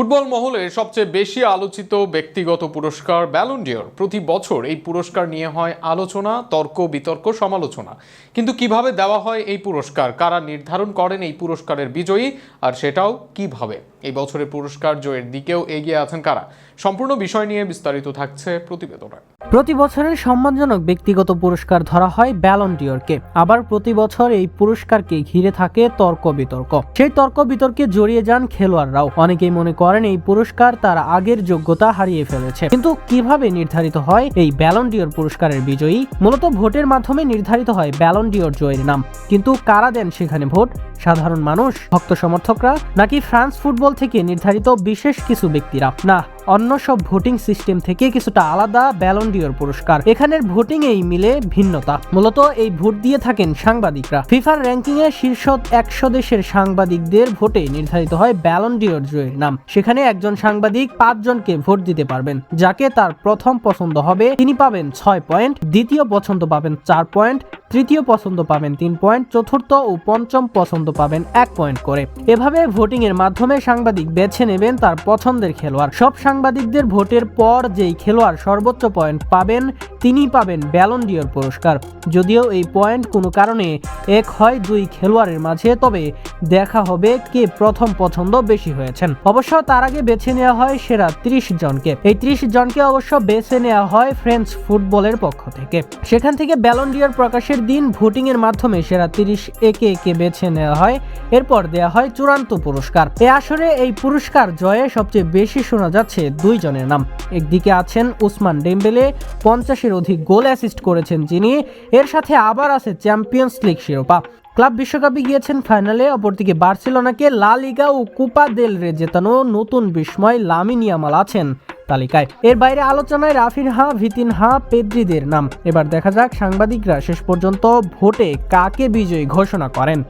Football মহলে সবচেয়ে বেশি আলোচিত ব্যক্তিগত পুরস্কার ব্যালন্ডিয়র প্রতি বছর এই পুরস্কার নিয়ে হয় আলোচনা, তর্ক, বিতর্ক, সমালোচনা। কিন্তু কীভাবে দেওয়া হয় এই পুরস্কার? কারা নির্ধারণ করেন এই পুরস্কারের বিজয়ী? আর সেটাও কীভাবে? এই বছরের পুরস্কার জয়ের দিকেও এগিয়ে আছেন কারা? সম্পূর্ণ বিষয় নিয়ে বিস্তারিত থাকছে প্রতিবেদনে। প্রতি বছরের সম্মানজনক ব্যক্তিগত পুরস্কার ধরা হয় ব্যালন্টিয়রকে আবার প্রতি বছর এই পুরস্কারকে ঘিরে থাকে তর্ক বিতর্ক। সেই তর্ক বিতর্কে জড়িয়ে যান খেলোয়াড়রাও। অনেকেই মনে করেন এই পুরস্কার তার আগের যোগ্যতা হারিয়ে ফেলেছে। কিন্তু কীভাবে নির্ধারিত হয় এই ব্যালন্ডিয়র পুরস্কারের বিজয়ী? মূলত ভোটের মাধ্যমে নির্ধারিত হয় ব্যালন্ডিয়র জয়ের নাম। কিন্তু কারা দেন সেখানে ভোট? সাধারণ মানুষ, ভক্ত সমর্থকরা, নাকি ফ্রান্স ফুটবল থেকে নির্ধারিত বিশেষ কিছু ব্যক্তিরা? না অন্য সব ভোটিং সিস্টেম থেকে কিছুটা আলাদা ব্যালন্ডিয়র পুরস্কার। এখানের এই মিলে ভিন্নতা। মূলত এই ভোট দিয়ে থাকেন সাংবাদিকরা। ফিফার র্যাঙ্কিং এ শীর্ষ একশো দেশের সাংবাদিকদের ভোটে নির্ধারিত হয় ব্যালন্ডিয়র জয়ের নাম। সেখানে একজন সাংবাদিক পাঁচজনকে ভোট দিতে পারবেন, যাকে তার প্রথম পছন্দ হবে। তিনি পাবেন ছয় পয়েন্ট, দ্বিতীয় পছন্দ পাবেন চার পয়েন্ট তৃতীয় পছন্দ পাবেন তিন পয়েন্ট, চতুর্থ ও পঞ্চম পছন্দ পাবেন এক পয়েন্ট করে। এভাবে ভোটিং এর মাধ্যমে সাংবাদিক বেছে নেবেন তার পছন্দের খেলোয়াড়। সব সাংবাদিকদের ভোটের পর যেই খেলোয়াড় সর্বোচ্চ পয়েন্ট পাবেন তিনি পাবেন ব্যালন্ডিয়র পুরস্কার। যদিও এই পয়েন্ট কোনো কারণে এক হয় দুই খেলোয়াড়ের মাঝে, তবে দেখা হবে কে প্রথম পছন্দ বেশি হয়েছেন। অবশ্য তার আগে বেছে নেওয়া হয় সেরা ত্রিশ জনকে। এই ত্রিশ জনকে অবশ্য বেছে নেওয়া হয় ফ্রেঞ্চ ফুটবলের পক্ষ থেকে। সেখান থেকে ব্যালন্ডিয়র প্রকাশের দিন ভোটিং এর মাধ্যমে সেরা তিরিশ একে একে বেছে নেওয়া হয়। এরপর দেয়া হয় চূড়ান্ত পুরস্কার। এ আসরে এই পুরস্কার জয়ে সবচেয়ে বেশি শোনা যাচ্ছে দুই জনের নাম। একদিকে আছেন উসমান ডেম্বেলে পঞ্চাশের অধিক গোল অ্যাসিস্ট করেছেন যিনি। এর সাথে আবার আছে চ্যাম্পিয়ন্স লিগ শিরোপা। ক্লাব বিশ্বকাপে গিয়েছেন ফাইনালে, অপরদিকে বার্সেলোনাকে লা লিগা ও কুপা দেল রে জেতানো নতুন বিস্ময় লামিনিয়ামাল আছেন তালিকায়। এর বাইরে আলোচনায় রাফিনহা ভিতিনহা পেদ্রিদের নাম। এবার দেখা যাক সাংবাদিকরা শেষ পর্যন্ত ভোটে কাকে বিজয়ী ঘোষণা করেন।